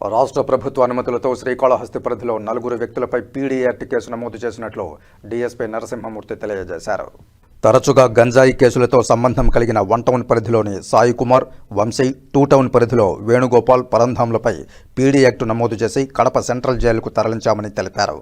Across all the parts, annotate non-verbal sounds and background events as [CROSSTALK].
రాష్ట్ర ప్రభుత్వ అనుమతులతో శ్రీకాళహస్తి పరిధిలో నలుగురు వ్యక్తులపై పీడీ యాక్ట్ కేసు నమోదు చేసినట్లు డీఎస్పీ నరసింహమూర్తి తెలియజేశారు. తరచుగా గంజాయి కేసులతో సంబంధం కలిగిన వన్ టౌన్ పరిధిలోని సాయి కుమార్ వంశీ టూ టౌన్ పరిధిలో వేణుగోపాల్ పరంధాంలపై పీడీ యాక్టు నమోదు చేసి కడప సెంట్రల్ జైలుకు తరలించామని తెలిపారు.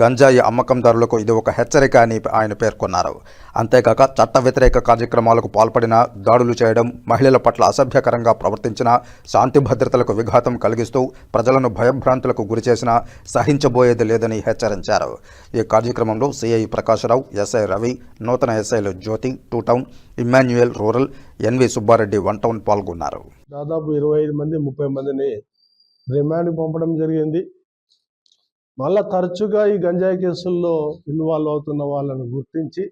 గంజాయి అమ్మకందారులకు ఇది ఒక హెచ్చరిక అని ఆయన పేర్కొన్నారు. అంతేకాక చట్ట వ్యతిరేక కార్యక్రమాలకు పాల్పడిన దాడులు చేయడం మహిళల పట్ల అసభ్యకరంగా ప్రవర్తించిన శాంతి భద్రతలకు విఘాతం కలిగిస్తూ ప్రజలను భయభ్రాంతులకు గురిచేసినా సహించబోయేది లేదని హెచ్చరించారు. ఈ కార్యక్రమంలో సిఐ ప్రకాశరావు ఎస్ఐ రవి నూతన ఎస్ఐలు Jyothi two town Emmanuel rural NV Subba Reddy one town పాల్గొన్నారు. దాదాపు ఇరవై ఐదు మంది ముప్పై మందిని రిమాండ్కి పంపడం జరిగింది. మళ్ళా తరచుగా ఈ గంజాయి కేసుల్లో ఇన్వాల్వ్ అవుతున్న వాళ్ళను గుర్తించి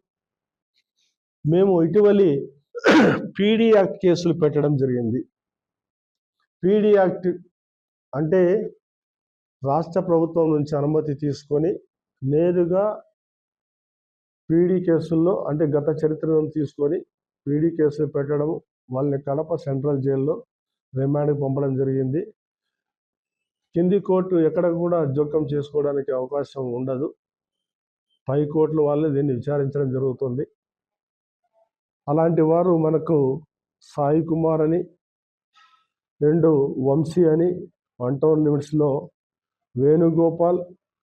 మేము ఇటీవలి [CLEARS THROAT] పీడీ యాక్ట్ కేసులు పెట్టడం జరిగింది. పీడీ యాక్ట్ అంటే రాష్ట్ర ప్రభుత్వం నుంచి అనుమతి తీసుకొని నేరుగా పీడీ కేసుల్లో అంటే గత చరిత్రను తీసుకొని పీడీ కేసులు పెట్టడం వాళ్ళని కడప సెంట్రల్ జైల్లో రిమాండ్కి పంపడం జరిగింది. కింది కోర్టు ఎక్కడ కూడా జోక్యం చేసుకోవడానికి అవకాశం ఉండదు. పై కోర్టుల వాళ్ళే దీన్ని విచారించడం జరుగుతుంది. అలాంటి వారు మనకు సాయి కుమార్ అని రెండు వంశీ అని వన్ టౌన్ లిమిట్స్లో వేణుగోపాల్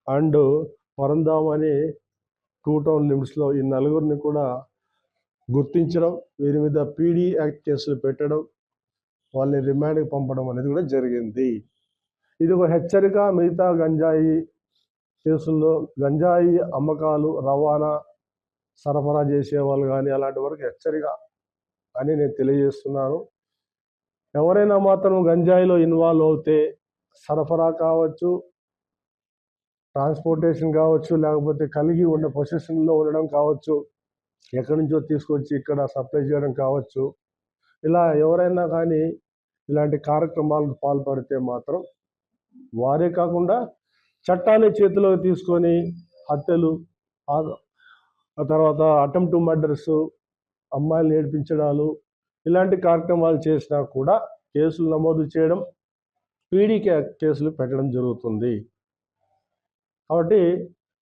అండ్ పరంధామ్ అని టూ టౌన్ లిమిట్స్లో ఈ నలుగురిని కూడా గుర్తించడం వీరి మీద పీడీ యాక్ట్ కేసులు పెట్టడం వాళ్ళని రిమాండ్కి పంపడం అనేది కూడా జరిగింది. ఇది ఒక హెచ్చరిక మిగతా గంజాయి కేసుల్లో గంజాయి అమ్మకాలు రవాణా సరఫరా చేసే వాళ్ళు కానీ అలాంటి వరకు హెచ్చరిక అని నేను తెలియజేస్తున్నాను. ఎవరైనా మాత్రం గంజాయిలో ఇన్వాల్వ్ అవుతే సరఫరా కావచ్చు ట్రాన్స్పోర్టేషన్ కావచ్చు లేకపోతే కలిగి ఉన్న పొజిషన్లో ఉండడం కావచ్చు ఎక్కడి నుంచో తీసుకొచ్చి ఇక్కడ సప్లై చేయడం కావచ్చు ఇలా ఎవరైనా కానీ ఇలాంటి కార్యక్రమాలకు పాల్పడితే మాత్రం వారే కాకుండా చట్టాన్ని చేతిలోకి తీసుకొని హత్యలు ఆ తర్వాత అటెంప్ట్ టు మర్డర్స్ అమ్మాయిలు ఏడిపించడాలు ఇలాంటి కార్యక్రమాలు చేసినా కూడా కేసులు నమోదు చేయడం పీడీ కేసులు పెట్టడం జరుగుతుంది. కాబట్టి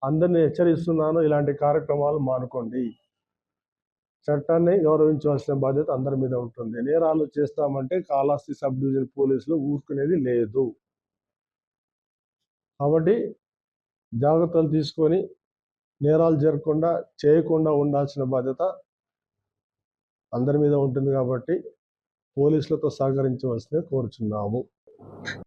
అందరిని హెచ్చరిస్తున్నాను ఇలాంటి కార్యక్రమాలు మానుకోండి. చట్టాన్ని గౌరవించవలసిన బాధ్యత అందరి మీద ఉంటుంది. నేరాలు చేస్తామంటే కాళహస్తి సబ్ డివిజన్ పోలీసులు ఊరుకునేది లేదు. కాబట్టి జాగ్రత్తలు తీసుకొని నేరాలు జరగకుండా చేయకుండా ఉండాల్సిన బాధ్యత అందరి మీద ఉంటుంది కాబట్టి పోలీసులతో సహకరించవలసిందే కోరుచున్నాము.